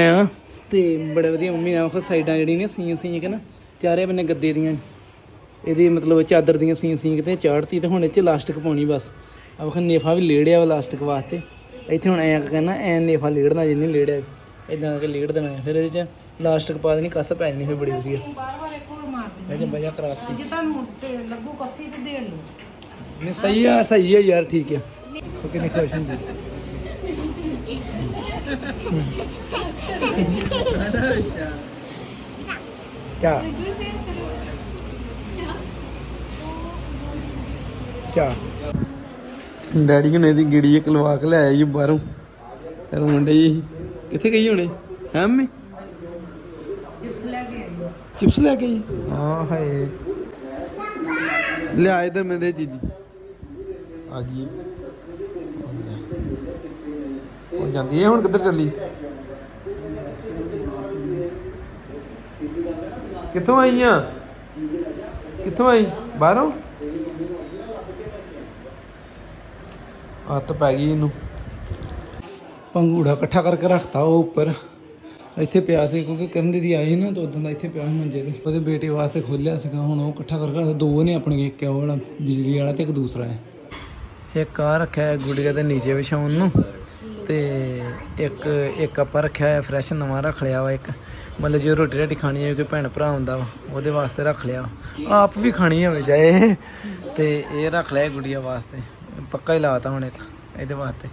ਆ। ਤੇ ਬੜੇ ਵਧੀਆ ਮੰਮੀ ਨੇ ਉਹ ਸਾਈਡਾਂ ਜਿਹੜੀਆਂ ਨੇ ਸੀਆਂ ਸੀਆਂ ਕਿ ਨਾ ਚਾਰੇ ਬੰਨੇ ਗੱਦੇ ਦੀਆਂ। ਇਹਦੀ ਮਤਲਬ ਚਾਦਰ ਦੀਆਂ ਸੀਆਂ ਸੀਆਂ ਤੇ ਚਾੜਤੀ ਤੇ ਹੁਣ ਇਹ ਚ ਲਾਸਟਿਕ ਪਾਉਣੀ ਬਸ। ਆ ਵਖ ਨੇਫਾ ਵੀ ਲੇੜਿਆ ਵਾ ਲਾਸਟਿਕ ਵਾਸਤੇ। ਇੱਥੇ ਹੁਣ ਐਂ ਕਹਿੰਦਾ ਐ ਨੇਫਾ ਲੇੜਨਾ ਜਿੰਨੀ ਲੇੜਿਆ ਇਦਾਂ ਕਰਕੇ ਲੇੜ ਦੇਣਾ। ਫਿਰ ਇਹਦੇ ਚ ਲਾਸਟਿਕ ਪਾ ਦੇਣੀ ਕੱਸ ਪੈ ਜਾਣੀ ਫਿਰ ਬੜੀ ਵਧੀਆ। ਬਾਰ ਬਾਰ ਇੱਕ ਹੋਰ ਮਾਰ ਦੇ ਜੇ ਬਜਾ ਕਰਾਤੀ ਜੇ ਤੁਹਾਨੂੰ ਤੇ ਲੱਗੂ ਕੱਸੀ ਤੇ ਦੇ ਲਓ। ਨਹੀਂ ਸਹੀ ਆ ਸਹੀ ਆ ਯਾਰ ਠੀਕ ਆ। ਕਿੰਨੀ ਖੁਸ਼ ਹੁੰਦੀ ਕਿਆ ਕਿਆ ਡੈਡੀ ਨੇ ਇਹਦੀ ਗਿੜੀ ਇੱਕ ਲਵਾ ਕੇ ਲਿਆਇਆ ਜੀ ਬਾਹਰੋਂ ਰੋਂਡੇ ਜੀ ਕਿੱਥੇ ਗਈ ਹੁਣੇ? ਹੈ ਮੰਮੀ? ਚਿਪਸ ਲੈ ਕੇ ਆਈ। ਚਿਪਸ ਲੈ ਕੇ ਆਈ? ਹਾਂ ਹਾਏ। ਲਿਆ ਇਧਰ ਮੈਂ ਦੇ ਚੀਜ਼ੀ। ਆ ਗਈ। ਉਹ ਜਾਂਦੀ ਹੈ ਹੁਣ ਕਿੱਧਰ ਚੱਲੀ? ਕਿੱਥੋਂ ਆਈ ਆ? ਕਿੱਥੋਂ ਆਈ? ਬਾਹਰੋਂ? ਹੱਥ ਪੈ ਗਈ ਇਹਨੂੰ। ਪੰਗੂੜਾ ਇਕੱਠਾ ਕਰਕੇ ਰੱਖਤਾ ਉਹ ਉੱਪਰ। ਇੱਥੇ ਪਿਆ ਸੀ ਕਿਉਂਕਿ ਕਰਨ ਦੀ ਆਈ ਸੀ ਨਾ ਤਾਂ ਉਦੋਂ ਦਾ ਇੱਥੇ ਪਿਆ ਸੀ ਮੰਜੇ ਤੇ। ਉਹਦੇ ਬੇਟੇ ਵਾਸਤੇ ਖੋਲਿਆ ਸੀਗਾ ਹੁਣ ਉਹ ਇਕੱਠਾ ਕਰਕੇ ਰੱਖਦਾ ਦੋ ਨੇ ਆਪਣੇ ਇੱਕ ਉਹ ਵਾਲਾ ਬਿਜਲੀ ਵਾਲਾ ਤੇ ਇੱਕ ਦੂਸਰਾ ਹੈ ਇੱਕ ਆ ਰੱਖਿਆ ਹੈ ਗੁੜੀਆ ਦੇ ਨੀਚੇ ਵਿਛਾਉਣ ਨੂੰ ਤੇ ਇੱਕ ਇੱਕ ਆਪਾਂ ਰੱਖਿਆ ਹੈ ਫਰੈਸ਼ ਨਵਾਂ ਰੱਖ ਲਿਆ ਵਾ ਇੱਕ। ਮਤਲਬ ਜੇ ਰੋਟੀ ਰਾਟੀ ਖਾਣੀ ਹੈ ਕੋਈ ਭੈਣ ਭਰਾ ਹੁੰਦਾ ਵਾ, ਉਹਦੇ ਵਾਸਤੇ ਰੱਖ ਲਿਆ। ਆਪ ਵੀ ਖਾਣੀ ਹੋਵੇ ਚਾਹੇ। ਤੇ ਇਹ ਰੱਖ ਲਿਆ ਗੁੜੀਆ ਵਾਸਤੇ। ਪੱਕਾ ਹੀ ਲਾਤਾ ਹੁਣ ਇੱਕ, ਇਹਦੇ ਵਾਸਤੇ।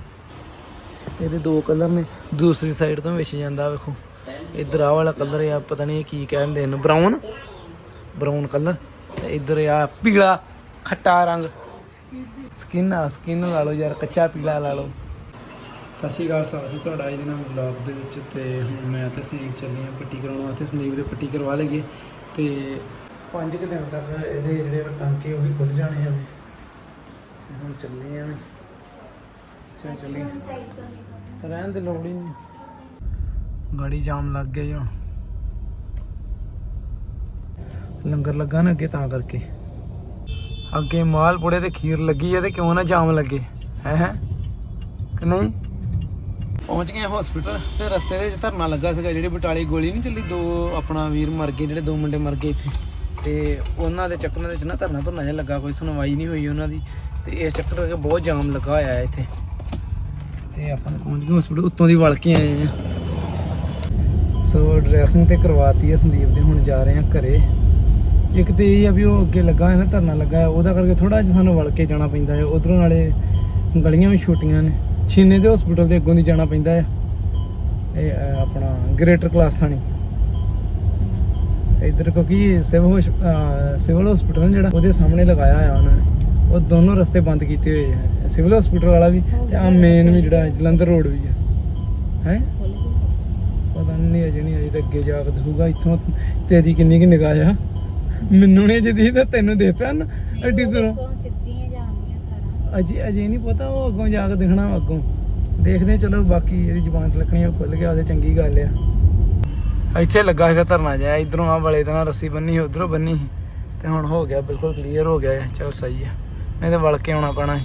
ਇਹਦੇ ਦੋ ਕਲਰ ਨੇ, ਦੂਸਰੀ ਸਾਈਡ ਤੋਂ ਵਿਛ ਜਾਂਦਾ ਵੇਖੋ। ਇੱਧਰ ਆਹ ਵਾਲਾ ਕਲਰ ਆ, ਪਤਾ ਨਹੀਂ ਕੀ ਕਹਿੰਦੇ ਇਹਨੂੰ ਬਰਾਊਨ ਬਰਾਊਨ ਕਲਰ। ਤੇ ਇਧਰ ਆ ਪੀਲਾ ਖੱਟਾ ਰੰਗ। ਸਕਿਨ ਆ ਸਕਿਨ ਲਾ ਲਓ ਯਾਰ, ਕੱਚਾ ਪੀਲਾ ਲਾ ਲਓ। ਸਤਿ ਸ਼੍ਰੀ ਅਕਾਲ ਸਾਥੀ, ਤੁਹਾਡਾ ਅੱਜ ਦੇ ਨਾਲ ਵਲੌਗ ਦੇ ਵਿੱਚ ਤੇ ਹੁਣ ਮੈਂ ਤੇ ਸੰਦੀਪ ਚੱਲੇ ਆ ਪੱਟੀ ਕਰਾਉਣ ਵਾਸਤੇ। ਸੰਦੀਪ ਦੇ ਪੱਟੀ ਕਰਵਾ ਲਈਏ ਤੇ 5 ਕੁ ਦਿਨ ਤੱਕ ਇਹਦੇ ਜਿਹੜੇ ਟਾਂਕੇ ਉਹ ਵੀ ਖੁੱਲ ਜਾਣੇ ਆ। ਹੁਣ ਚੱਲੇ ਆ ਚੱਲ ਚੱਲੀਏ। ਰਹਿਣ ਦੇ ਲੋੜ ਹੀ ਨਹੀਂ। ਗਾੜੀ ਜਾਮ ਲੱਗ ਗਿਆ ਹੁਣ। ਲੰਗਰ ਲੱਗਾ ਨਾ ਅੱਗੇ ਤਾਂ ਕਰਕੇ। ਅੱਗੇ ਮਾਲ ਪੁੜੇ ਤੇ ਖੀਰ ਲੱਗੀ ਹੈ ਤੇ ਕਿਉਂ ਨਾ ਜਾਮ ਲੱਗੇ? ਹੈ ਹੈ? ਕਿ ਨਹੀਂ? ਪਹੁੰਚ ਗਏ ਹਸਪੀਟਲ ਤੇ ਰਸਤੇ ਦੇ ਵਿੱਚ ਧਰਨਾ ਲੱਗਾ ਸੀਗਾ, ਜਿਹੜੀ ਬਟਾਲੀ ਗੋਲੀ ਨਹੀਂ ਚੱਲੀ, ਦੋ ਆਪਣਾ ਵੀਰ ਮਰ ਗਏ, ਜਿਹੜੇ ਦੋ ਮੁੰਡੇ ਮਰ ਗਏ ਇੱਥੇ। ਤੇ ਉਹਨਾਂ ਦੇ ਚੱਕਰਾਂ ਦੇ ਵਿੱਚ ਨਾ ਧਰਨਾ ਧਰਨਾ ਜਿਹਾ ਲੱਗਾ, ਕੋਈ ਸੁਣਵਾਈ ਨਹੀਂ ਹੋਈ ਉਹਨਾਂ ਦੀ। ਤੇ ਇਸ ਚੱਕਰ ਕਰਕੇ ਬਹੁਤ ਜਾਮ ਲੱਗਾ ਹੋਇਆ ਹੈ ਇੱਥੇ। ਤੇ ਆਪਾਂ ਪਹੁੰਚ ਗਏ ਹਸਪੀਟਲ ਉੱਤੋਂ ਦੀ ਵਲ ਕੇ ਆਏ ਆ ਸੋ ਡਰੈਸਿੰਗ ਤੇ ਕਰਵਾਤੀ ਹੈ ਸੰਦੀਪ ਦੇ, ਹੁਣ ਜਾ ਰਹੇ ਆ ਘਰੇ। ਇੱਕ ਤੇ ਇਹ ਆ ਵੀ ਉਹ ਅੱਗੇ ਲੱਗਾ ਹੈ ਨਾ, ਧਰਨਾ ਲੱਗਾ ਹੈ ਉਹਦਾ ਕਰਕੇ ਥੋੜਾ ਜਿਹਾ ਸਾਨੂੰ ਵਲ ਕੇ ਜਾਣਾ ਪੈਂਦਾ ਹੈ। ਉਧਰੋਂ ਨਾਲੇ ਗਲੀਆਂ ਵੀ ਛੋਟੀਆਂ ਨੇ। ਛੀਨੇ ਦੇ ਹਸਪੀਟਲ ਦੇ ਅੱਗੋਂ ਦੀ ਜਾਣਾ ਪੈਂਦਾ ਹੈ ਇਹ ਅਹ, ਆਪਣਾ ਗ੍ਰੇਟਰ ਕਲਾਸ ਥਾਣੀ। ਇਧਰ ਕਿਉਂਕਿ ਸਿਵਲ ਸਿਵਲ ਹਸਪੀਟਲ ਜਿਹੜਾ ਉਹਦੇ ਸਾਹਮਣੇ ਲਗਾਇਆ ਹੋਇਆ ਉਹਨਾਂ ਨੇ। ਉਹ ਦੋਨੋਂ ਰਸਤੇ ਬੰਦ ਕੀਤੇ ਹੋਏ ਆ। ਸਿਵਲ ਹਸਪੀਟਲ ਵਾਲਾ ਵੀ ਤੇ ਆ ਮੇਨ ਵੀ ਜਿਹੜਾ ਜਲੰਧਰ ਰੋਡ ਵੀ ਹੈ ਹੈ? ਪਤਾ ਨਹੀਂ ਅਜੇ ਨਹੀਂ ਅਜੇ ਤਾਂ ਅੱਗੇ ਜਾ ਕੇ ਦਿਖੂਗਾ। ਇੱਥੋਂ ਤੇਰੀ ਕਿੰਨੀ ਕਿ ਨਿਗਾਹ ਆ। ਮੈਨੂੰ ਨਹੀਂ ਜਦੀ ਤਾਂ ਤੈਨੂੰ ਦੇ ਪਿਆ ਨਾ। ਐਡੀ ਦੂਰੋਂ ਅਜੇ ਅਜੇ ਨਹੀਂ ਪਤਾ ਉਹ ਅੱਗੋਂ ਜਾ ਕੇ ਦਿਖਣਾ ਅੱਗੋਂ। ਦੇਖਦੇ ਚਲੋ ਬਾਕੀ ਇਹਦੀ ਜ਼ੁਬਾਨ ਸਲਖਣੀ ਖੁੱਲ ਗਿਆ ਉਹਦੇ ਚੰਗੀ ਗੱਲ ਆ। ਇੱਥੇ ਲੱਗਾ ਹੈਗਾ ਧਰਨਾ ਜਿਹਾ ਇਧਰੋਂ ਆ ਵਾਲੇ ਨਾਲ ਰੱਸੀ ਬੰਨੀ ਉਧਰੋਂ ਬੰਨੀ। ਤੇ ਹੁਣ ਹੋ ਗਿਆ ਬਿਲਕੁਲ ਕਲੀਅਰ ਹੋ ਗਿਆ ਚਲ ਸਹੀ ਆ। ਨਹੀਂ ਤੇ ਵੜ ਕੇ ਆਉਣਾ ਪੈਣਾ ਹੈ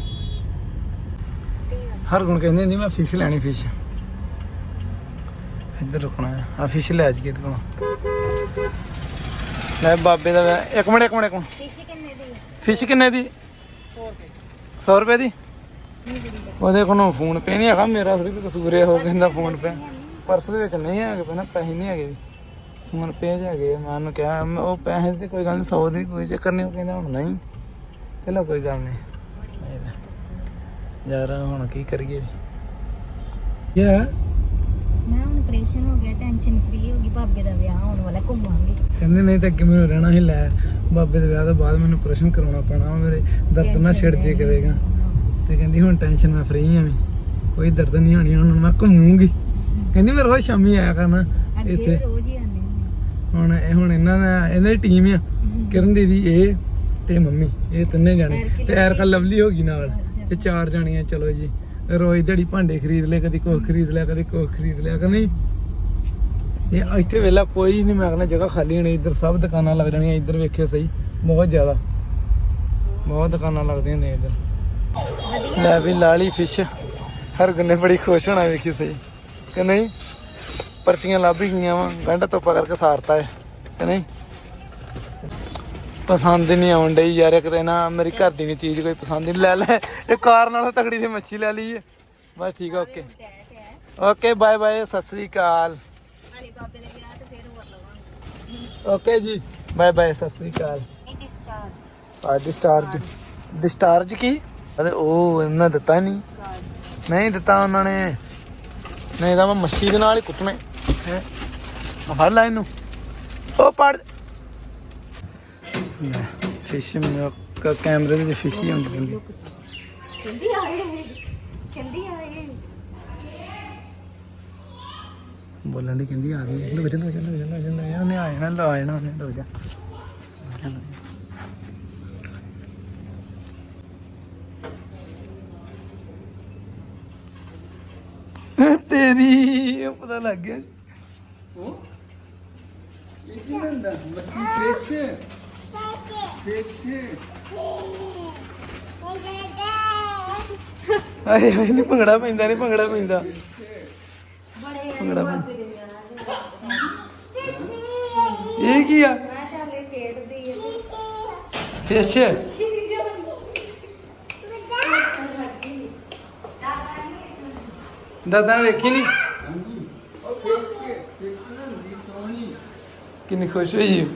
ਹਰ ਗੁਣ ਕਹਿੰਦੇ ਨਹੀਂ ਮੈਂ ਫਿਸ਼ ਲੈਣੀ ਫਿਸ਼ ਇੱਧਰ ਰੁਕਣਾ ਹੈ ਆ ਫਿਸ਼ ਲੈ ਜੀ ਕੋਲ ਲੈ ਬਾਬੇ ਦਾ ਇੱਕ ਮਿੰਟ ਇੱਕ ਮਿੰਟ ਇੱਕ ਮਿੰਟ। ਫਿਸ਼ ਕਿੰਨੇ ਦੀ? ਫਿਸ਼ ਕਿੰਨੇ ਦੀ? 100 ਰੁਪਏ। ਦੀ? ਉਹਦੇ ਕੋਲੋਂ ਫੋਨ ਪੇ ਨਹੀਂ ਹੈਗਾ, ਮੇਰਾ ਥੋੜੀ ਵੀ ਕਸੂਰ ਹੈ ਹੋ ਕਹਿੰਦਾ ਫੋਨ ਪੇ। ਪਰਸ ਦੇ ਵਿੱਚ ਨਹੀਂ ਹੈਗੇ, ਪਹਿਲਾਂ ਪੈਸੇ ਨਹੀਂ ਹੈਗੇ। ਫੋਨ ਪੇ ਚ ਹੈਗੇ ਮੈਂ ਉਹਨੂੰ ਕਿਹਾ, ਮੈਂ ਉਹ ਪੈਸੇ ਦੀ ਕੋਈ ਗੱਲ ਨਹੀਂ 100 ਦੀ ਕੋਈ ਚੱਕਰ ਨਹੀਂ, ਉਹ ਕਹਿੰਦਾ ਹੁਣ ਨਹੀਂ। ਚਲੋ ਕੋਈ ਗੱਲ ਨਹੀਂ। ਯਾਰ ਹੁਣ ਕੀ ਕਰੀਏ? ਯਾ ਮੈਂ ਆਪਰੇਸ਼ਨ ਹੋ ਗਿਆ ਟੈਨਸ਼ਨ ਫ੍ਰੀ ਹੋ ਗਈ ਭਾਬੇ ਦਾ ਵਿਆਹ ਹੋਣ ਵਾਲਾ ਘੁੰਮਾਂਗੇ। ਕਹਿੰਦੇ ਨਹੀਂ ਤਾਂ ਮੈਨੂੰ ਰਹਿਣਾ ਹੀ ਲੈ ਬਾਬੇ ਦੇ ਵਿਆਹ ਤੋਂ ਬਾਅਦ ਮੈਨੂੰ ਪ੍ਰਸ਼ਨ ਕਰਾਉਣਾ ਪੈਣਾ ਮੇਰੇ ਦਰਦ ਨਾ ਛਿੜ ਜੇ ਕਰੇਗਾ। ਤੇ ਕਹਿੰਦੀ ਹੁਣ ਟੈਨਸ਼ਨ ਮੈਂ ਫ੍ਰੀ ਆ ਵੀ ਕੋਈ ਦਰਦ ਨਹੀਂ ਹੋਣੀ ਹੁਣ ਮੈਂ ਘੁੰਮੂਗੀ। ਕਹਿੰਦੀ ਮੈਂ ਰੋਜ਼ ਸ਼ਾਮੀ ਆਇਆ ਕਰਨਾ ਇੱਥੇ। ਰੋਜ਼ ਹੀ ਆਉਂਦੇ ਹੁੰਦੇ ਹੁਣ ਇਹ ਹੁਣ ਇਹਨਾਂ ਦਾ ਇਹਨਾਂ ਦੀ ਟੀਮ ਆ ਕਿਰਨ ਦੀਦੀ ਇਹ ਤੇ ਮੰਮੀ ਇਹ ਤਿੰਨੇ ਜਾਣੇ। ਤੇ ਐਰਕਾ ਲਵਲੀ। ਹੋ ਗਈ ਨਾਲ ਇਹ ਚਾਰ ਜਾਣੀਆਂ ਚਲੋ ਜੀ। ਰੋਜ਼ ਦਿਹਾੜੀ ਭਾਂਡੇ ਖਰੀਦ ਲਏ ਕਦੀ ਕੁਛ ਖਰੀਦ ਲਿਆ, ਕਦੀ ਕੁਛ ਖਰੀਦ ਲਿਆ, ਕਿ ਨਹੀਂ? ਇਹ ਇੱਥੇ ਵੇਲਾ ਕੋਈ ਨਹੀਂ, ਮੈਂ ਕਹਿੰਦਾ ਜਗ੍ਹਾ ਖਾਲੀ ਹੋਣੀ, ਇੱਧਰ ਸਭ ਦੁਕਾਨਾਂ ਲੱਗ ਜਾਣੀਆਂ, ਇੱਧਰ ਵੇਖਿਓ ਸਹੀ, ਬਹੁਤ ਜ਼ਿਆਦਾ। ਬਹੁਤ ਦੁਕਾਨਾਂ ਲੱਗਦੀਆਂ ਨੇ ਇੱਧਰ। ਲੈ ਵੀ ਲਾਲੀ ਫਿਸ਼ ਹਰ ਗੰਨੇ ਬੜੀ ਖੁਸ਼ ਹੋਣਾ, ਵੇਖੀ ਸਹੀ, ਕਿ ਨਹੀਂ? ਪਰਚੀਆਂ ਲੱਭ ਗਈਆਂ ਵਾ, ਗੰਢ ਤੋਪਾ ਕਰਕੇ ਸਾਰਤਾ ਹੈ, ਕਿ ਨਹੀਂ? ਪਸੰਦ ਹੀ ਨਹੀਂ ਆਉਣ ਡਈ ਯਾਰ, ਇੱਕ ਤੇ ਨਾ ਮੇਰੀ ਘਰ ਦੀ ਨਹੀਂ ਚੀਜ਼ ਕੋਈ ਪਸੰਦ ਨਹੀਂ। ਲੈ ਲੈ, ਇਹ ਕਾਰ ਨਾਲੋਂ ਤਕੜੀ ਦੀ ਮੱਛੀ ਲੈ ਲਈ ਹੈ। ਬਸ ਠੀਕ ਆ, ਓਕੇ। ਓਕੇ, ਬਾਏ ਬਾਏ, ਸਤਿ ਸ੍ਰੀ ਅਕਾਲ। ਓਕੇ ਜੀ, ਬਾਏ ਬਾਏ, ਸਤਿ ਸ੍ਰੀ ਅਕਾਲ। ਇਹ ਡਿਸਚਾਰਜ ਆ ਡਿਸਚਾਰਜ ਡਿਸਚਾਰਜ ਕੀ? ਅਰੇ ਉਹ ਇਹਨਾਂ ਦਿੱਤਾ ਹੀ ਨਹੀਂ। ਨਹੀਂ ਦਿੱਤਾ ਉਹਨਾਂ ਨੇ। ਨਹੀਂ ਤਾਂ ਮੈਂ ਮੱਛੀ ਦੇ ਨਾਲ ਹੀ ਕੁੱਟਣੇ। ਹੈ? ਫੜ ਲੈ ਇਹਨੂੰ। ਉਹ ਪੜ ਫਿਸ਼ ਮੇ ਕੈਮਰੇ ਦੇ ਵਿੱਚ ਫਿਸ਼ ਹੀ ਹੁੰਦੀ ਹੁੰਦੀ। ਕਹਿੰਦੀ ਆਏ ਕਹਿੰਦੀ ਆਏ ਬੋਲਣ ਦੀ ਕਹਿੰਦੀ ਆ ਗਈ ਲੋ ਜਾ ਲੋ ਜਾ ਲੋ ਜਾ ਲੋ ਜਾ ਲੋ ਜਾ ਉਹਨੇ ਆ ਜਾਣਾ ਲੋ ਜਾਣਾ ਉਹਨੇ ਲੋ ਜਾ। ਤੇਰੀ ਉਹ ਪਤਾ ਲੱਗ ਗਿਆ ਉਹ? ਇਹ ਕੀ ਹੁੰਦਾ? ਮੱਛੀ ਫਿਸ਼ ਫਿਸ਼ ਆਏ ਹੋਏ ਨਹੀਂ ਭੰਗੜਾ ਪੈਂਦਾ ਨਹੀਂ ਭੰਗੜਾ ਪੈਂਦਾ। ਭੰਗੜਾ ਇਹ ਕੀ ਆ? ਮੈਂ ਚੱਲੇ ਖੇਡਦੀ ਹੈ ਫਿਸ਼ ਦਾਦਾ ਵੇਖੀ ਨਹੀਂ ਕਿੰਨੀ ਖੁਸ਼ ਹੋਈ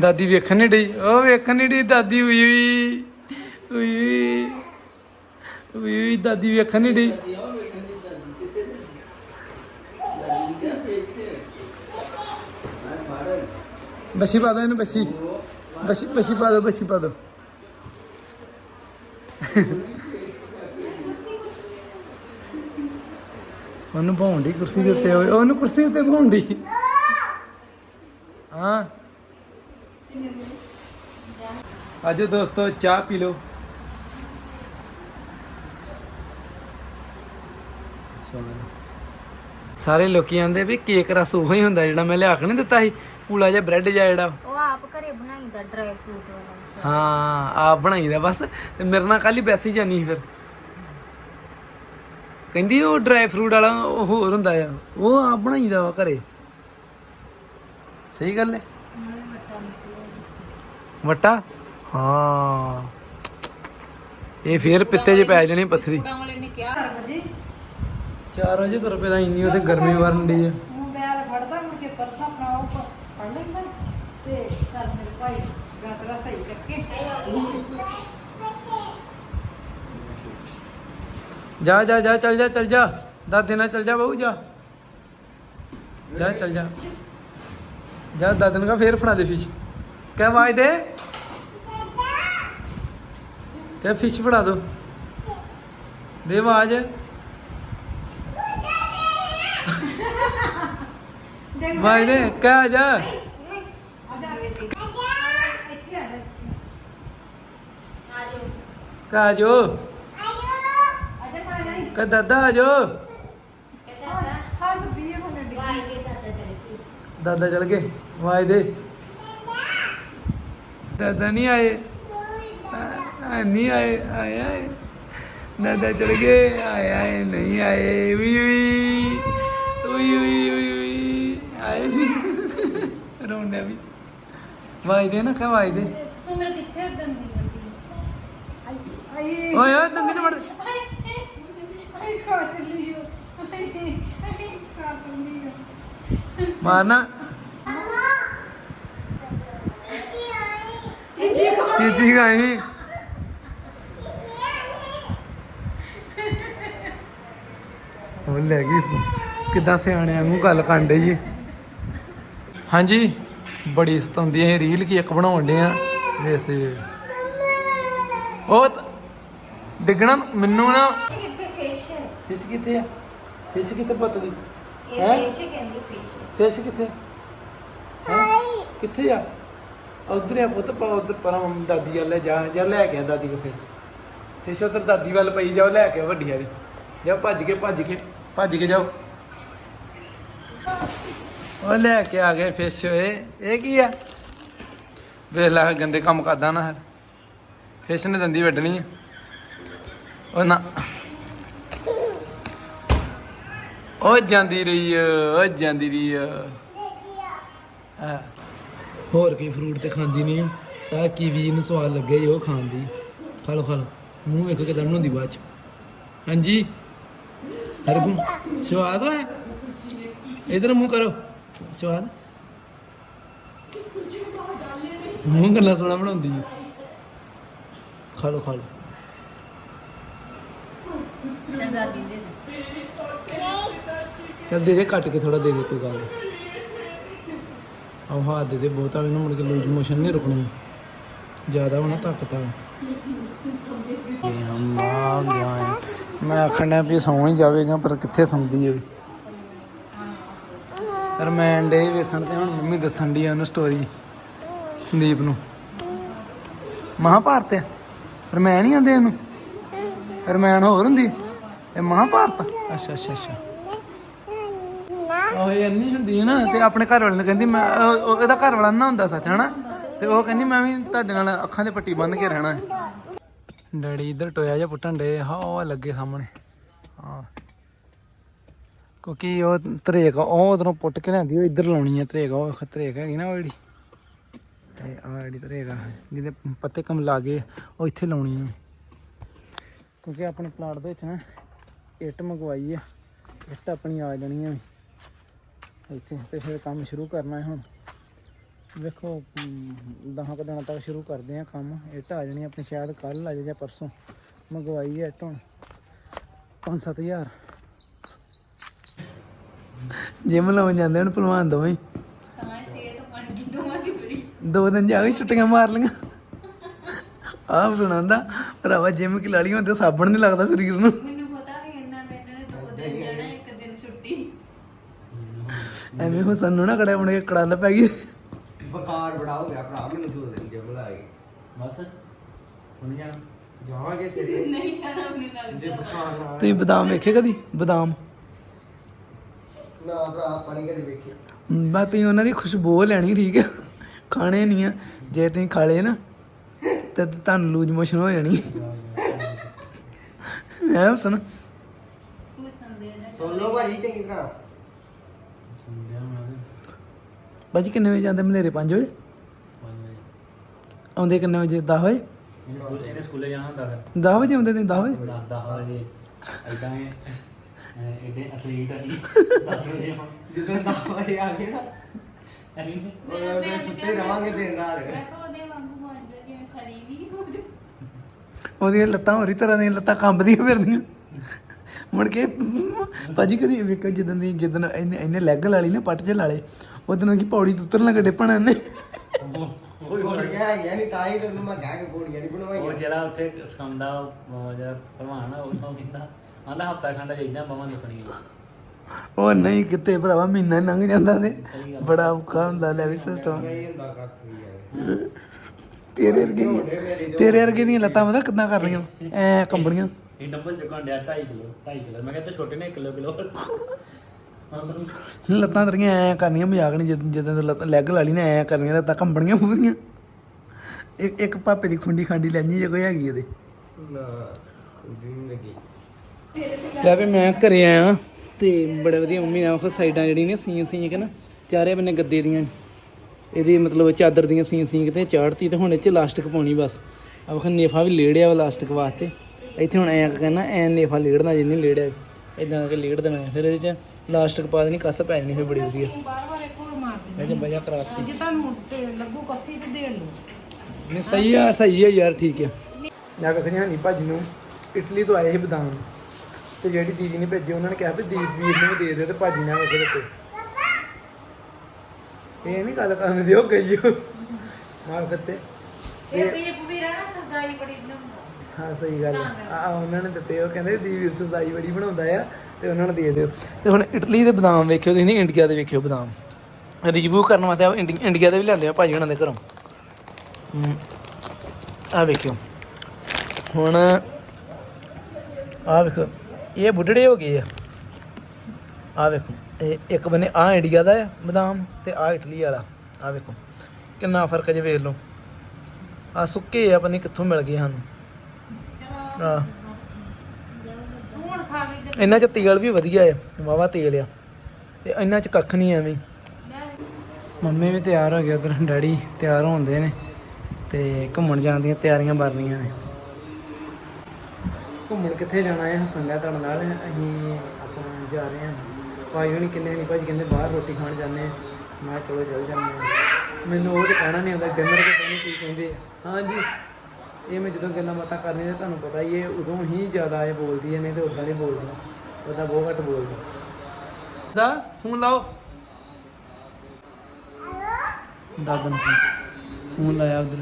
ਦਾਦੀ ਵੇਖਣ ਨਹੀਂ ਡਈ। ਉਹ ਵੇਖਣ ਨਹੀਂ ਡਈ, ਦਾਦੀ ਉਈ ਉਈ। ਉਈ ਉਈ। ਉਈ ਦਾਦੀ ਵੇਖਣ ਨਹੀਂ ਡਈ। ਬੱਸੀ ਪਾ ਦੋ ਇਹਨੂੰ ਬੱਸੀ। ਬੱਸੀ ਬੱਸੀ ਪਾ ਦੋ, ਬੱਸੀ ਪਾ ਦੋ। ਉਹਨੂੰ ਭਾਉਣ ਕੁਰਸੀ ਦੇ ਉੱਤੇ ਹੋਏ ਉਹਨੂੰ ਕੁਰਸੀ ਉੱਤੇ ਭਾਉਣ ਹਾਂ। ਆਜੋ ਦੋਸਤੋ, ਚਾਹ ਪੀ ਲਓ। ਸਾਰੇ ਲੋਕੀ ਆਂਦੇ ਵੀ ਕੇਕ ਰਸ ਉਹੋ ਹੁੰਦਾ ਜਿਹੜਾ ਮੈਂ ਲਿਆ ਕੇ ਨਹੀਂ ਦਿੱਤਾ ਸੀ। ਪੂਲਾ ਜਿਹਾ ਬ੍ਰੈਡ ਜਿਹਾ ਜਿਹੜਾ। ਬਣਾਈਦਾ ਡਰਾਈ ਫਰੂਟ ਵਾਲਾ ਹਾਂ ਆਪ ਬਣਾਈਦਾ ਬਸ ਤੇ ਮੇਰੇ ਨਾਲ ਕੱਲ ਹੀ ਬੈਸੀ ਜਾਨੀ ਸੀ ਫਿਰ। ਕਹਿੰਦੀ ਉਹ ਡਰਾਈ ਫਰੂਟ ਵਾਲਾ ਉਹ ਹੋਰ ਹੁੰਦਾ ਆ ਉਹ ਆਪ ਬਣਾਈਦਾ ਵਾ ਘਰੇ। ਸਹੀ ਗੱਲ ਹੈ। ਵਟਾ ਹਾਂ। ਇਹ ਫੇਰ ਪਿੱਤੇ 'ਚ ਪੈ ਜਾਣੀ ਪੱਥਰੀ। 4 ਵਜੇ। ਤੁਰ ਪਿਆ ਇੰਨੀ ਉਹਦੇ ਗਰਮੀ ਵਰਨ ਦੀ ਆ। ਮੋਬਾਈਲ ਫੜਦਾ ਮੁੜ ਕੇ ਪਰਸ ਆਪਣਾ ਉਹ ਫੜ ਲੈਂਦਾ। ਤੇ ਚੱਲ ਮੇਰੇ ਭਾਈ ਗਾਤਰਾ ਸਹੀ ਕਰਕੇ। ਜਾ ਜਾ ਜਾ ਚੱਲ ਜਾ ਚੱਲ ਜਾ। ਦਾਦੇ ਨਾਲ ਚੱਲ ਜਾ ਬਹੂ ਜਾ। ਜਾ ਚੱਲ ਜਾ। ਜਾ ਨੂੰ ਕਹ ਫੇਰ ਫੜਾ ਦੇ ਫਿਸ਼ ਕਹਿ ਵਾਜ ਦੇ। ਕਹਿ ਫਿਸ਼ ਫੜਾ ਦੋ। ਦੇ ਆਵਾਜ਼। ਵਾਜ ਦੇ। ਕਹਿ ਆ ਜਾ ਇੱਥੇ ਆ ਜਾ ਆਜੋ ਕਹਿ ਆ ਜੋ ਅਜੇ ਤਾਂ ਨਹੀਂ ਕਹਿ ਦਾਦਾ ਆ ਜੋ ਕਹਿੰਦਾ ਹੱਸ ਵੀ ਹੁਣ ਡਿੱਗੀ ਵਾਈ ਦੇ ਦਾਦਾ ਚਲੇ ਗਈ ਦਾਦਾ ਚਲ ਗਏ। ਆਵਾਜ਼ ਦੇ। ਦਾਦਾ ਨਹੀਂ ਆਏ। ਆ, ਨਹੀਂ ਆਏ ਆਏ ਆਏ। ਦਾਦਾ ਚਲ ਗਏ। ਆਏ ਆਏ ਨਹੀਂ ਆਏ। ਵੀ ਵੀ। ਉਈ ਉਈ ਉਈ ਓਏ ਓਏ ਦੰਦੀ ਨਾ ਮੜ ਆਈ ਆਈ ਖਾ ਚੱਲੀ ਹੋ? ਆਈ ਆਈ ਖਾ ਚੱਲੀ ਹੋ ਮਾਰਨਾ ਚੀਚੀ ਖਾ ਚੀਚੀ ਗਾਈ। ਉਹ ਲੈ ਗਈ। ਕਿਦਾਂ ਸਿਆਣਿਆਂ ਨੂੰ ਗੱਲ ਕਾਂਡੇ ਜੀ ਹਾਂਜੀ ਬੜੀ ਸਤਾਉਂਦੀ ਹੈ ਰੀਲ ਕੀ ਇੱਕ ਬਣਾਉਣ ਦੇ ਆ। ਵੈਸੇ ਉਹ ਤਾਂ ਡਿੱਗਣਾ ਮੈਨੂੰ ਨਾ ਕਿੱਥੇ ਫਿਸ਼ ਫਿਸ਼ ਕਿੱਥੇ ਆ? ਫਿਸ਼ ਕਿੱਥੇ ਪੁੱਤ ਦੀ? ਇਹ ਹੈਂ? ਫਿਸ਼ ਕਹਿੰਦੀ ਫਿਸ਼ ਫਿਸ਼ ਕਿੱਥੇ ਹੈਂ? ਕਿੱਥੇ ਆ? ਉਧਰ ਆ ਪੁੱਤ ਪਾ ਉਧਰ ਪਰਾਂ ਦਾਦੀ ਵੱਲ ਜਾ ਜਾ ਲੈ ਕੇ ਆ ਦਾਦੀ ਕੋ ਫਿਸ਼ ਫਿਸ਼ ਉਧਰ ਦਾਦੀ ਵੱਲ ਪਈ ਜਾ ਉਹ ਲੈ ਕੇ ਆ ਵੱਡੀ ਵਾਲੀ। ਜਾ ਭੱਜ ਕੇ ਭੱਜ ਕੇ ਭੱਜ ਕੇ ਜਾਓ। ਉਹ ਲੈ ਕੇ ਆ ਗਏ ਫਿਸ਼ ਓਏ। ਇਹ ਕੀ ਆ? ਵੇਖ ਲੈ ਗੰਦੇ ਕੰਮ ਕਰਦਾ ਨਾ ਫਿਸ਼ ਨੇ ਦੰਦੀ ਵੱਢਣੀ ਆ। ਉਹ ਨਾ। ਉਹ ਜਾਂਦੀ ਰਹੀ ਆ ਜਾਂਦੀ ਰਹੀ ਆ। ਹੋਰ ਕੀ ਫਰੂਟ ਤੇ ਖਾਂਦੀ ਨਹੀਂ? ਤਾਂ ਕੀਵੀ ਨੂੰ ਸਵਾਦ ਲੱਗਿਆ ਜੀ ਉਹ ਖਾਣ ਦੀ। ਖਾ ਲਓ ਖਾ ਲਓ ਮੂੰਹ ਵੇਖੋ ਕਿਦਾਂ ਬਣਾਉਂਦੀ ਬਾਅਦ ਚ। ਹਾਂਜੀ? ਹਰਗੁਣ, ਸਵਾਦ ਹੈ ਇਧਰ ਮੂੰਹ ਕਰੋ। ਸਵਾਦ? ਮੂੰਹ ਗੱਲਾਂ ਸੋਹਣਾ ਬਣਾਉਂਦੀ। ਖਾ ਲਓ ਖਾ ਲਓ ਚੱਲ ਦੇ ਦੇ ਕੱਟ ਕੇ ਥੋੜਾ ਦੇ ਦੇ ਕੋਈ ਗੱਲ ਨਹੀਂ ਆਹ ਹੱਥ ਦੇ ਦੇ ਬਹੁਤਾ ਇਹਨੂੰ ਮੁੜ ਕੇ ਲੂਜ ਮੋਸ਼ਨ ਨਹੀਂ ਰੁਕਣੀ। ਜ਼ਿਆਦਾ ਹੋਣਾ ਤਾਕਤ ਇਹ ਹਮ ਆ ਗਿਆ ਹੈ। ਮੈਂ ਆਖਣ ਵੀ ਸੌਂ ਹੀ ਜਾਵੇਗਾ, ਪਰ ਕਿੱਥੇ ਸੌਂਦੀ ਹੈ ਰਮੈਨ ਡੇ ਵੇਖਣ ਤੇ ਹੁਣ ਮੰਮੀ ਦੱਸਣ ਦੀ ਉਹਨੂੰ ਸਟੋਰੀ ਸੰਦੀਪ ਨੂੰ। ਮਹਾਭਾਰਤ ਹੈ ਰਮੈਨ ਹੀ ਆਂਦੇ ਇਹਨੂੰ। ਰਮਾਇਣ ਹੋਰ ਹੁੰਦੀ। ਇਹ ਮਹਾਭਾਰਤ ਅੱਛਾ ਅੱਛਾ ਅੱਛਾ। ਉਹ ਇਹ ਨਹੀਂ ਹੁੰਦੀ ਹੈ ਨਾ, ਤੇ ਆਪਣੇ ਘਰ ਵਾਲੇ ਨੂੰ ਕਹਿੰਦੀ, ਮੈਂ, ਉਹ- ਉਹ- ਇਹਦਾ ਘਰ ਵਾਲਾ ਨਾ ਹੁੰਦਾ ਸੱਚ, ਹਨਾ? ਤੇ ਉਹ ਕਹਿੰਦੀ, ਮੈਂ ਵੀ ਤੁਹਾਡੇ ਨਾਲ ਅੱਖਾਂ ਦੇ ਪੱਟੀ ਬੰਨ੍ਹ ਕੇ ਰਹਿਣਾ ਹੈ। ਡੈਡੀ ਇੱਧਰ ਟੋਇਆ ਜਿਹਾ ਪੁੱਟਣ ਡੇ ਹਾਂ ਉਹ ਲੱਗੇ ਸਾਹਮਣੇ। ਹਾਂ ਕਿਉਂਕਿ ਉਹ ਤਰੇਕ ਉਹ ਉਧਰੋਂ ਪੁੱਟ ਕੇ ਲਿਆਂਦੀ, ਉਹ ਇੱਧਰ ਲਾਉਣੀ ਹੈ ਤਰੇਕ, ਉਹ ਤਰੇਕ ਹੈਗੀ ਨਾ ਉਹ ਜਿਹੜੀ। ਤੇ ਆ ਜਿਹੜੀ ਤਰੇਕ ਆ, ਜਿਹਦੇ ਪੱਤੇ ਕਮ ਗਏ ਉਹ ਇੱਥੇ ਲਾਉਣੀ ਹੈ ਕਿਉਂਕਿ ਆਪਣੇ ਪਲਾਟ ਦੇ ਵਿੱਚ ਨਾ ਇੱਟ ਮੰਗਵਾਈ ਆ। ਇੱਟ ਆਪਣੀ ਆ ਜਾਣੀਆਂ ਵੀ। ਇੱਥੇ ਤੇ ਫਿਰ ਕੰਮ ਸ਼ੁਰੂ ਕਰਨਾ ਹੈ ਹੁਣ। ਵੇਖੋ 10 ਕੁ ਦਿਨਾਂ ਤੱਕ ਸ਼ੁਰੂ ਕਰਦੇ ਆ ਕੰਮ। ਇੱਟ ਆ ਜਾਣੀ ਆਪਣੀ ਸ਼ਾਇਦ ਕੱਲ ਆ ਜਾਏ ਜਾਂ ਪਰਸੋਂ। ਮੰਗਵਾਈ ਹੈ ਇੱਟ ਹੁਣ। 5-7000 ਜਿਮ ਲਾਉਣ ਜਾਂਦੇ ਹਨ ਭਲਵਾਨ ਦੋਵੇਂ। ਤਾਂ ਸਿਹਤ ਬਣ ਗਈ ਦੋਵਾਂ ਦੀ ਬੜੀ। ਦੋ ਦਿਨ ਜਾ ਕੇ ਛੁੱਟੀਆਂ ਮਾਰ ਲਈਆਂ। ਆਪ ਸੁਣਾਉਂਦਾ। ਭਰਾਵਾ ਜਿਮ ਕਿ ਲਾਲੀ ਹੁੰਦੇ ਸਾਬਣ ਨਹੀਂ ਲੱਗਦਾ ਸਰੀਰ ਨੂੰ। ਐਵੇਂ ਹੋ ਸਾਨੂੰ ਨਾ ਕੜਿਆ ਬਣ ਕੇ ਕੜਲ ਪੈ ਗਈ। ਬੁਖਾਰ ਬੜਾ ਹੋ ਗਿਆ ਭਰਾ ਮੈਨੂੰ ਦੋ ਦਿਨ ਜਮ ਲਾਏ ਬਸ ਹੁਣ ਜਾਣਾ। ਜਾਵਾਂਗੇ ਸਵੇਰੇ। ਨਹੀਂ ਜਾਣਾ ਮੈਨੂੰ ਲੱਗ ਜੇ ਬੁਖਾਰ ਨਾ ਤੁਸੀਂ ਬਦਾਮ ਵੇਖੇ ਕਦੀ? ਬਦਾਮ। ਨਾ ਭਰਾ ਆਪਾਂ ਨੀ ਕਦੇ ਵੇਖੇ। ਬਾ ਤੁਸੀਂ ਉਹਨਾਂ ਦੀ ਖੁਸ਼ਬੂ ਲੈਣੀ ਠੀਕ ਹੈ ਖਾਣੇ ਨਹੀਂ ਆ। ਜੇ ਤੁਸੀਂ ਖਾ ਲਏ ਨਾ ਤੇ ਤੁਹਾਨੂੰ ਲੂਜ ਮੋਸ਼ਨ ਹੋ ਜਾਣੀ। ਐ ਸੁਣ। ਨਾ ਲਓ ਭਾਜੀ ਚੰਗੀ ਤਰ੍ਹਾਂ ਸੁਣਿਆ ਮੈਂ ਬਾਜੀ ਕਿੰਨੇ ਵਜੇ ਜਾਂਦੇ ਮਨੇਰੇ 5 ਵਜੇ? 5 ਵਜੇ। ਆਉਂਦੇ ਕਿੰਨੇ ਵਜੇ? 10 ਵਜੇ? ਸਕੂਲ- ਇਹਨੇ ਸਕੂਲੇ ਜਾਣਾ ਹੁੰਦਾ ਫਿਰ। 10 ਵਜੇ ਆਉਂਦੇ ਤੁਸੀਂ? 10 ਵਜੇ? 10 10 ਵਜੇ। ਐਦਾਂ ਇਹ ਇਹਦੇ ਐਥਲੀਟ ਆ ਜੀ। 10 ਵਜੇ ਜਦੋਂ ਨਾ ਵਾਰੇ ਆ ਗਏ ਨਾ ਉਹਦੇ ਸੁੱਤੇ ਰਵਾਂਗੇ ਦਿਨ ਰਾਤ। ਮੈਂ ਕਿਹਾ ਉਹਦੇ ਵਾਂਗੂ ਬਣ ਜਾ ਜਿਵੇਂ ਖੜੀ ਨਹੀਂ ਹੁੰਦੀ ਉਹਦੀਆਂ ਲੱਤਾਂ ਹੋਰੀ ਤਰ੍ਹਾਂ ਦੀਆਂ ਲੱਤਾਂ ਕੰਬਦੀਆਂ ਫਿਰਦੀਆਂ। ਮੁੜ ਕੇ ਭਾਜੀ ਕਦੀ ਵੇਖੋ ਜਿੱਦਣ ਦੀ ਜਿੱਦਣ ਇਹਨੇ ਇਹਨੇ ਲੈਗ ਲਾ ਲਈ ਨਾ ਪੱਟ ਚ ਲਾ ਲੇ ਉਹਦੋਂ ਕੀ ਪੌੜੀ ਤੋਂ ਉਤਰਨ ਲੱਗੇ ਡਿੱਪਣ ਇਹਨੇ? ਉਹ ਹੈਗੀਆਂ ਨਹੀਂ ਤਾਂ ਹੀ ਤੈਨੂੰ ਮੈਂ ਕਹਿ ਕੇ ਗੋਲੀਆਂ ਨਹੀਂ ਉਹ ਬਣਵਾਈਆਂ ਜਿਹੜਾ ਉੱਥੇ ਸਿਖਾਉਂਦਾ ਉਹ ਜਿਹੜਾ ਭਲਵਾਨ ਆ ਉਹ ਤੋਂ ਕਹਿੰਦਾ ਆਂਦਾ ਹਫਤਾ ਖੰਡ ਜਾਈਦਾ ਬਾਵਾਂ ਦੁਖਣੀਆਂ। ਉਹ ਨਹੀਂ ਕਿਤੇ ਭਰਾਵਾ ਮਹੀਨਾ ਲੰਘ ਜਾਂਦਾ ਗੱਲ। ਬੜਾ ਔਖਾ ਹੁੰਦਾ ਲੈ ਵੀ ਸਿਸਟਮ। ਨਹੀਂ ਹੁੰਦਾ ਕੱਖ ਵੀ ਯਾਰ ਤੇਰੇ ਵਰਗੇ ਦੀਆਂ ਤੇਰੇ ਵਰਗੇ ਦੀਆਂ ਲੱਤਾਂ ਪਤਾ ਕਿੱਦਾਂ ਕਰ ਰਹੀਆਂ? ਐ ਕੰਬਣੀਆਂ। ਇਹ ਡੰਬਲ ਚੁੱਕਣ ਡਿਆ 2.5 ਕਿਲੋ 2.5 ਕਿਲੋ। ਮੈਂ ਕਹਿੰਦਾ ਛੋਟੇ ਨੇ 1 ਕਿਲੋ ਕਿਲੋ। ਲੱਤਾਂ ਤੇਰੀਆਂ ਐ ਕਰਨੀਆਂ ਮਜ਼ਾਕ ਨਹੀਂ ਜਦੋਂ ਜਦੋਂ ਲੈਗ ਲਾ ਲਈ ਨਾ ਐ ਕਰਨੀਆਂ ਲੱਤਾਂ ਕੰਬਣੀਆਂ ਪੂਰੀਆਂ ਇੱਕ ਇੱਕ ਪਾਪੇ ਦੀ ਖੁੰਡੀ ਖਾਂਡੀ ਲੈਣੀ ਜੇ ਕੋਈ ਹੈਗੀ ਇਹਦੇ ਲੈ ਵੀ ਮੈਂ ਘਰੇ ਆਇਆ ਤੇ ਬੜੇ ਵਧੀਆ ਮੰਮੀ ਨੇ ਉਹ ਸਾਈਡਾਂ ਜਿਹੜੀਆਂ ਨੇ ਸੀਆਂ ਸੀਆਂ ਕਿ ਨਾ ਚਾਰੇ ਬੰਨੇ ਗੱਦੇ ਦੀਆਂ ਇਹਦੀ ਮਤਲਬ ਚਾਦਰ ਦੀਆਂ ਸੀਆਂ ਸੀਆਂ ਤੇ ਚਾੜਤੀ ਤੇ ਹੁਣ ਇਹ ਚ ਲਾਸਟਿਕ ਪਾਉਣੀ ਬਸ। ਆ ਵਖ ਨੇਫਾ ਵੀ ਲੇੜਿਆ ਵਾ ਲਾਸਟਿਕ ਵਾਸਤੇ। ਇੱਥੇ ਹੁਣ ਐਂ ਕਹਿੰਦਾ ਐ ਨੇਫਾ ਲੇੜਨਾ ਜਿੰਨੀ ਲੇੜਿਆ ਇਦਾਂ ਕਰਕੇ ਲੇੜ ਦੇਣਾ। ਫਿਰ ਇਹਦੇ ਚ ਲਾਸਟਿਕ ਪਾ ਦੇਣੀ ਕੱਸ ਪੈ ਜਾਣੀ ਫਿਰ ਬੜੀ ਵਧੀਆ। ਬਾਰ ਬਾਰ ਇੱਕ ਹੋਰ ਮਾਰ ਦੇ ਮੈਂ ਜੇ ਬਜਾ ਕਰਾਤੀ ਜੇ ਤੁਹਾਨੂੰ ਤੇ ਲੱਗੂ ਕੱਸੀ ਤੇ ਦੇਣ ਲਓ। ਨਹੀਂ ਸਹੀ ਆ ਸਹੀ ਆ ਯਾਰ ਠੀਕ ਆ। ਜਾ ਕੇ ਖਿਆ ਨਹੀਂ ਭਾਜੀ ਨੂੰ ਇਟਲੀ ਤੋਂ ਆਏ ਸੀ ਬਦਾਮ। ਤੇ ਜਿਹੜੀ ਦੀਦੀ ਨੇ ਭੇਜੇ ਉਹਨਾਂ ਨੇ ਕਿਹਾ ਵੀ ਦੀਪ ਵੀਰ ਨੂੰ ਵੀ ਦੇ ਦਿਓ ਤੇ ਭਾਜੀ ਨੇ ਆਵੇ ਦਿੱਤੇ। ਇਹ ਨਹੀਂ ਗੱਲ ਕਰਨ ਦਿਓ ਗਈ ਹੋ ਮਾਰ ਫੱਤੇ ਇਹ ਦੀਪ ਵੀ ਰਹਿਣਾ ਸਰਦਾਈ ਬੜੀ ਬਣਾਉਂਦਾ। ਹਾਂ ਸਹੀ ਗੱਲ ਆ। ਆ ਉਹਨਾਂ ਨੇ ਦਿੱਤੇ ਉਹ ਕਹਿੰਦੇ ਦੀਪ ਵੀਰ ਸਦਾਈ ਬੜੀ ਬਣਾਉਂਦਾ ਆ। ਤੇ ਉਹਨਾਂ ਨੂੰ ਦੇ ਦਿਓ। ਤੇ ਹੁਣ ਇਟਲੀ ਦੇ ਬਦਾਮ ਵੇਖਿਓ ਤੁਸੀਂ ਇੰਡੀਆ ਦੇ ਵੇਖਿਓ ਬਦਾਮ। ਰਿਵਿਊ ਕਰਨ ਵਾਸਤੇ ਇੰਡੀਆ ਦੇ ਵੀ ਲਿਆਂਦੇ ਆ ਭਾਜੀ ਉਹਨਾਂ ਦੇ ਘਰੋਂ। ਆ ਵੇਖਿਓ। ਹੁਣ ਆ ਵੇਖੋ, ਇਹ ਬੁੱਢੜੇ ਹੋ ਗਏ ਆ। ਆ ਵੇਖੋ, ਇਹ ਇੱਕ ਬੰਨੇ ਆ ਇੰਡੀਆ ਦਾ ਆ ਬਦਾਮ ਤੇ ਆ ਇਟਲੀ ਵਾਲਾ। ਆ ਵੇਖੋ, ਕਿੰਨਾ ਫ਼ਰਕ ਜੇ ਵੇਖ ਲਓ। ਆ ਸੁੱਕੇ ਆ, ਪਤਾ ਨੀ ਕਿੱਥੋਂ ਮਿਲ ਗਏ ਸਾਨੂੰ। ਆ ਹੁਣ ਖਾ ਲਈ। ਇਹਨਾਂ ਚ ਤੇਲ ਵੀ ਵਧੀਆ ਆ ਵਾਵਾ ਤੇਲ ਆ। ਤੇ ਇਹਨਾਂ ਚ ਕੱਖ ਨਹੀਂ ਐਵੇਂ। ਮੰਮੀ ਵੀ ਤਿਆਰ ਹੋ ਗਏ ਉਧਰ, ਡੈਡੀ ਤਿਆਰ ਹੁੰਦੇ ਨੇ ਤੇ ਘੁੰਮਣ ਜਾਣ ਦੀਆਂ ਤਿਆਰੀਆਂ ਬਰਨੀਆਂ ਨੇ। ਘੁੰਮਣ ਕਿੱਥੇ ਜਾਣਾ ਹੈ? ਹਸੰਗਾ ਤੁਹਾਡੇ ਨਾਲ ਅਸੀਂ ਆਪਾਂ ਜਾ ਰਹੇ ਹਾਂ। ਭਾਈ ਹੁਣੀ ਕਿੰਨੇ ਨਹੀਂ ਭਾਜੀ ਕਹਿੰਦੇ ਬਾਹਰ ਰੋਟੀ ਖਾਣ ਜਾਂਦੇ ਮੈਂ ਕਿਹਾ ਚਲੋ ਚੱਲ ਜਾਂਦੇ ਹਾਂ ਮੈਨੂੰ ਉਹ ਤੇ ਕਹਿਣਾ ਨਹੀਂ ਆਉਂਦਾ, ਡਿਨਰ ਤੇ ਕਹਿੰਦੇ ਕੀ ਕਹਿੰਦੇ ਹਾਂਜੀ। ਇਹ ਮੈਂ ਜਦੋਂ ਗੱਲਾਂ ਬਾਤਾਂ ਕਰਨੀਆਂ ਤੇ ਤੁਹਾਨੂੰ ਪਤਾ ਹੀ ਹੈ ਉਦੋਂ ਹੀ ਜ਼ਿਆਦਾ ਇਹ ਬੋਲਦੀ ਹੈ ਨਹੀਂ ਤੇ ਉਦਾਂ ਨਹੀਂ ਬੋਲਦੀ। ਉਦਾਂ ਬਹੁਤ ਘੱਟ ਬੋਲਦੀ ਦਾ ਫੋਨ ਲਾਓ। ਦਾਦਾ ਨੂੰ ਫੋਨ ਫੋਨ ਲਾਇਆ ਉਧਰ।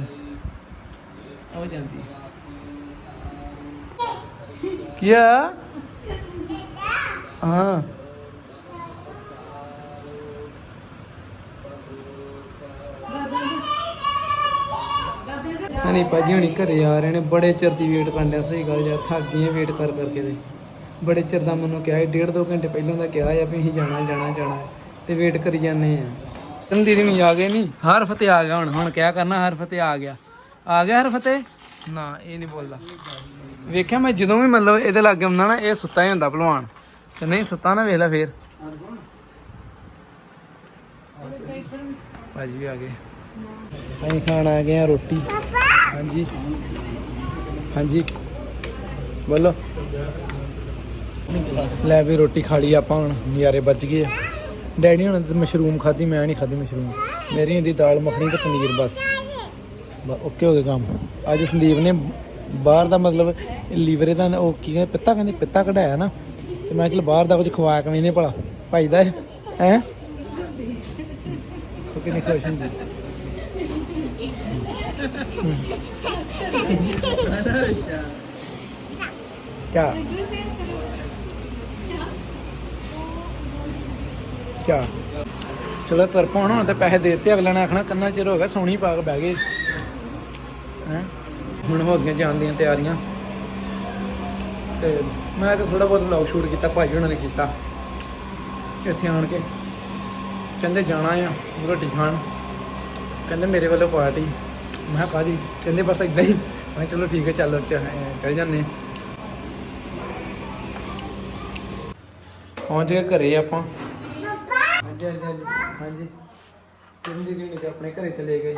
ਆਉ ਜਾਂਦੀ ਹੈ। ਕੀ ਆ? ਹਾਂ। ਨਹੀਂ ਭਾਜੀ ਹੁਣੀ ਘਰੇ ਆ ਰਹੇ ਨੇ। ਬੜੇ ਚਿਰ ਦੀ ਵੇਟ ਕਰਨ ਸਹੀ ਗੱਲ ਯਾਰ ਥੱਕ ਗਏ ਵੇਟ ਕਰ ਕਰਕੇ ਤੇ। ਬੜੇ ਚਿਰ ਦਾ ਮੈਨੂੰ ਕਿਹਾ ਸੀ ਡੇਢ ਦੋ ਘੰਟੇ ਪਹਿਲਾਂ ਦਾ ਕਿਹਾ ਆ ਵੀ ਅਸੀਂ ਜਾਣਾ ਜਾਣਾ ਜਾਣਾ। ਤੇ ਵੇਟ ਕਰੀ ਜਾਂਦੇ ਆ। ਤਨ ਦੀਦੀ ਨਹੀਂ ਆ ਗਏ ਨਹੀਂ? ਹਰ ਫਤਿਹ ਆ ਗਿਆ ਹੁਣ ਹੁਣ ਕਿਆ ਕਰਨਾ ਹਰ ਫਤਿਹ ਆ ਗਿਆ। ਆ ਗਿਆ ਹਰ ਫਤਿਹ? ਨਾ ਇਹ ਨਹੀਂ ਬੋਲਦਾ। ਵੇਖਿਆ ਮੈਂ ਜਦੋਂ ਵੀ ਮਤਲਬ ਇਹਦੇ ਲਾਗੇ ਹੁੰਦਾ ਨਾ ਇਹ ਸੁੱਤਾ ਹੀ ਹੁੰਦਾ ਭਲਵਾਨ। ਤੇ ਨਹੀਂ ਸੁੱਤਾ ਨਾ ਵੇਖ ਲੈ ਫੇਰ। ਭਾਜੀ ਵੀ ਆ ਗਏ। ਅਸੀਂ ਖਾਣ ਆ ਗਏ ਆ ਰੋਟੀ। ਹਾਂਜੀ। ਹਾਂਜੀ। ਬੋਲੋ। ਲੈ ਵੀ ਰੋਟੀ ਖਾ ਲਈ ਆਪਾਂ ਹੁਣ, ਨਜ਼ਾਰੇ ਬਚ ਗਏ ਡੈਡੀ ਹੁਣ ਮਸ਼ਰੂਮ ਖਾਧੀ, ਮੈਂ ਨਹੀਂ ਖਾਧੀ ਮਸ਼ਰੂਮ। ਮੇਰੀ ਹੁੰਦੀ ਦਾਲ ਮੱਖਣੀ ਤੇ ਪਨੀਰ ਬਸ। ਓਕੇ ਹੋ ਗਿਆ ਕੰਮ। ਅੱਜ ਸੰਦੀਪ ਨੇ ਬਾਹਰ ਦਾ ਮਤਲਬ ਲੀਵਰੇ ਦਾ ਉਹ ਕੀ ਕਹਿੰਦੇ, ਪਿੱਤਾ ਕਹਿੰਦੇ, ਪਿੱਤਾ ਕਢਾਇਆ ਨਾ। ਤੇ ਮੈਂ ਚਲ ਬਾਹਰ ਦਾ ਕੁਝ ਖਵਾ ਕੇ ਨਹੀਂ ਭਲਾ। ਭਾਈ ਦਾ ਹੈ? ਉਹ ਕਿੰਨੀ ਖੁਸ਼ ਹੁੰਦੀ। ਕਿਆ ਕਿਆ ਚਲੋ ਤੁਰ ਪਾਉਣ, ਹੁਣ ਤੇ ਪੈਸੇ ਦੇਤੇ, ਅਗਲੇ ਨੇ ਆਖਣਾ ਕੰਨਾ ਚਿਰ ਹੋ ਗਿਆ ਸੋਣੀ ਪਾ ਕੇ ਬਹਿ ਗਏ ਹੈ? ਹੁਣ ਹੋ ਗਈਆਂ ਜਾਣ ਦੀਆਂ ਤਿਆਰੀਆਂ। ਤੇ ਮੈਂ ਤਾਂ ਥੋੜਾ ਬਹੁਤ ਵਲੌਗ ਸ਼ੂਟ ਕੀਤਾ, ਭਾਜੀ ਉਹਨਾਂ ਨੇ ਕੀਤਾ। ਇੱਥੇ ਆਣ ਕੇ। ਕਹਿੰਦੇ ਜਾਣਾ ਆ, ਰੋਟੀ ਖਾਣ। ਕਹਿੰਦੇ ਮੇਰੇ ਵੱਲੋਂ ਪਾਰਟੀ ਮੈਂ ਕਿਹਾ ਕਹਿੰਦੇ ਬਸ ਇਦਾਂ ਹੀ। ਮੈਂ ਕਿਹਾ ਚਲੋ ਠੀਕ ਹੈ, ਚੱਲ ਚ- ਜਾਂਦੇ ਪਹੁੰਚ ਗਏ ਘਰੇ ਆਪਾਂ। ਹਾਂਜੀ ਹਾਂਜੀ ਹਾਂਜੀ ਹਾਂਜੀ। ਕਿਰਨ ਦੀਦੀ ਨੇ ਤੇ ਆਪਣੇ ਘਰੇ ਚਲੇ ਗਏ।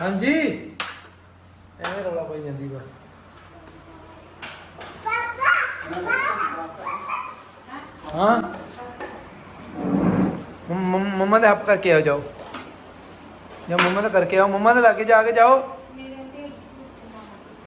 ਹਾਂਜੀ। ਐਵੇਂ ਰੌਲਾ ਪਾਈ ਜਾਂਦੀ ਬਸ। ਹਾਂ। ਮੰਮਾ ਦੇ ਆਪ ਕਰਕੇ ਆ ਜਾਓ। ਜਾਂ ਮੰਮਾ ਦਾ ਕਰਕੇ ਆਓ ਮੰਮਾ ਦੇ ਲਾਗੇ ਜਾ ਕੇ ਜਾਓ।